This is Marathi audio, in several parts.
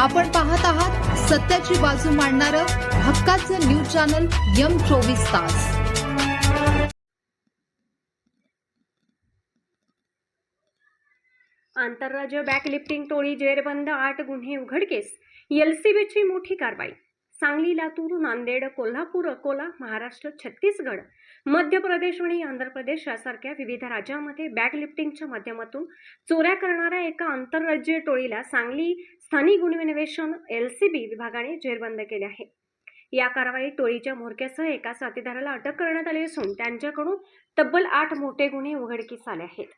आपण पाहत आहात सत्याची बाजू मांडणारं हक्काचं न्यूज चॅनल यम चोवीस तास. आंतरराज्य बॅकलिफ्टिंग टोळी जेरबंद आठ गुन्हे उघडकीस. एलसीबीची मोठी कारवाई. सांगली लातूर नांदेड कोल्हापूर अकोला महाराष्ट्र छत्तीसगड मध्य प्रदेश आणि आंध्र प्रदेश यासारख्या विविध राज्यांमध्ये बॅकलिफ्टिंगच्या माध्यमातून चोऱ्या करणाऱ्या एका आंतरराज्यीय टोळीला सांगली स्थानिक गुन्हे अन्वेषण बी विभागाने जेरबंद केले आहे. या कारवाईत टोळीच्या म्होरक्यासह एका साथीदाराला अटक करण्यात आली असून त्यांच्याकडून तब्बल आठ मोठे गुन्हे उघडकीस आले आहेत.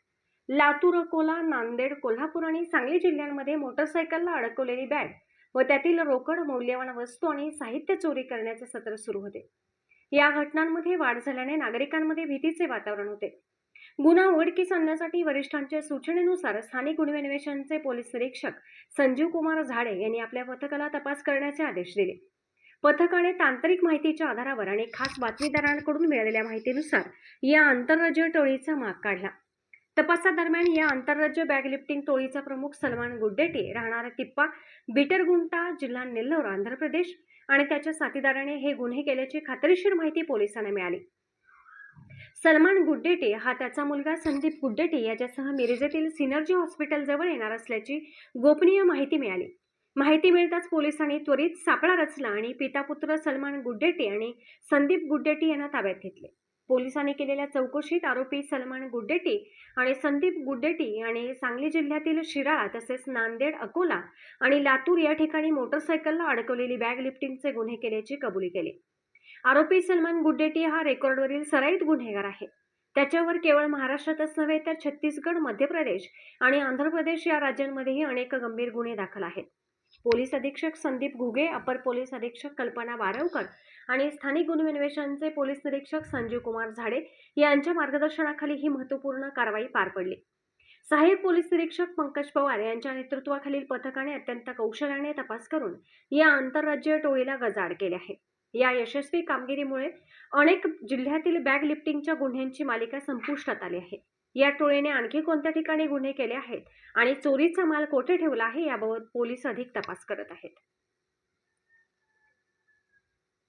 लातूर अकोला नांदेड कोल्हापूर आणि सांगली जिल्ह्यांमध्ये मोटरसायकलला अडकवलेली बॅग व त्यातील रोकड मौल्यवान वस्तू आणि साहित्य चोरी करण्याचे सत्र सुरू होते. या घटनांमध्ये वाढ झाल्याने नागरिकांमध्ये भीतीचे वातावरण होते. गुन्हा उघडकीस आणण्यासाठी वरिष्ठांच्या सूचनेनुसार स्थानिक गुन्हे अन्वेषणचे पोलीस निरीक्षक संजीव कुमार झाडे यांनी आपल्या पथकाला तपास करण्याचे आदेश दिले. पथकाने तांत्रिक माहितीच्या आधारावर आणि खास बातमीदारांकडून मिळालेल्या माहितीनुसार या आंतरराज्य टोळीचा माग काढला. तपासादरम्यान या आंतरराज्य बॅगलिफ्टिंग टोळीचा प्रमुख सलमान गुड्डेटी राहणारा तिप्पा बिटरगुंटा जिल्हा नेल्लोर आंध्र प्रदेश आणि त्याच्या साथीदाराने हे गुन्हे केल्याची खात्रीशीर माहिती पोलिसांना मिळाली. सलमान गुड्डेटे हा त्याचा मुलगा संदीप गुड्डेटे याच्यासह मिरजेतील सिनर्जी हॉस्पिटल जवळ येणार असल्याची गोपनीय माहिती मिळाली. माहिती मिळताच पोलिसांनी त्वरित सापळा रचला आणि पिता पुत्र सलमान गुड्डेटे आणि संदीप गुड्डेटी यांना ताब्यात घेतले. पोलिसांनी केलेल्या चौकशीत आरोपी सलमान गुड्डेटी आणि संदीप गुड्डेटी आणि सांगली जिल्ह्यातील शिराळा तसेच नांदेड अकोला आणि लातूर या ठिकाणी मोटरसायकलला अडकवलेली बॅग लिफ्टिंगचे गुन्हे केल्याची कबुली केली. आरोपी सलमान गुड्डेटी हा रेकॉर्डवरील सराईत गुन्हेगार आहे. त्याच्यावर केवळ महाराष्ट्रातच नव्हे तर छत्तीसगड मध्य प्रदेश आणि आंध्र प्रदेश या राज्यांमध्येही अनेक गंभीर गुन्हे दाखल आहेत. पोलीस अधीक्षक संदीप घुगे अपर पोलीस अधीक्षक कल्पना बारवकर आणि स्थानिक गुन्हे अन्वेषणचे पोलीस निरीक्षक संजीव कुमार झाडे यांच्या मार्गदर्शनाखाली ही महत्त्वपूर्ण कारवाई पार पडली. सहाय्यक पोलीस निरीक्षक पंकज पवार यांच्या नेतृत्वाखालील पथकाने अत्यंत कौशल्याने तपास करून या आंतरराज्यीय टोळीला गजाड केले आहे. या यशस्वी कामगिरीमुळे अनेक जिल्ह्यातील बॅग लिफ्टिंगच्या गुन्ह्यांची मालिका संपुष्टात आली आहे. या टोळीने आणखी कोणत्या ठिकाणी गुन्हे केले आहेत? आणि चोरीचा माल कोठे ठेवला आहे? याबाबत पोलीस अधिक तपास करत आहेत.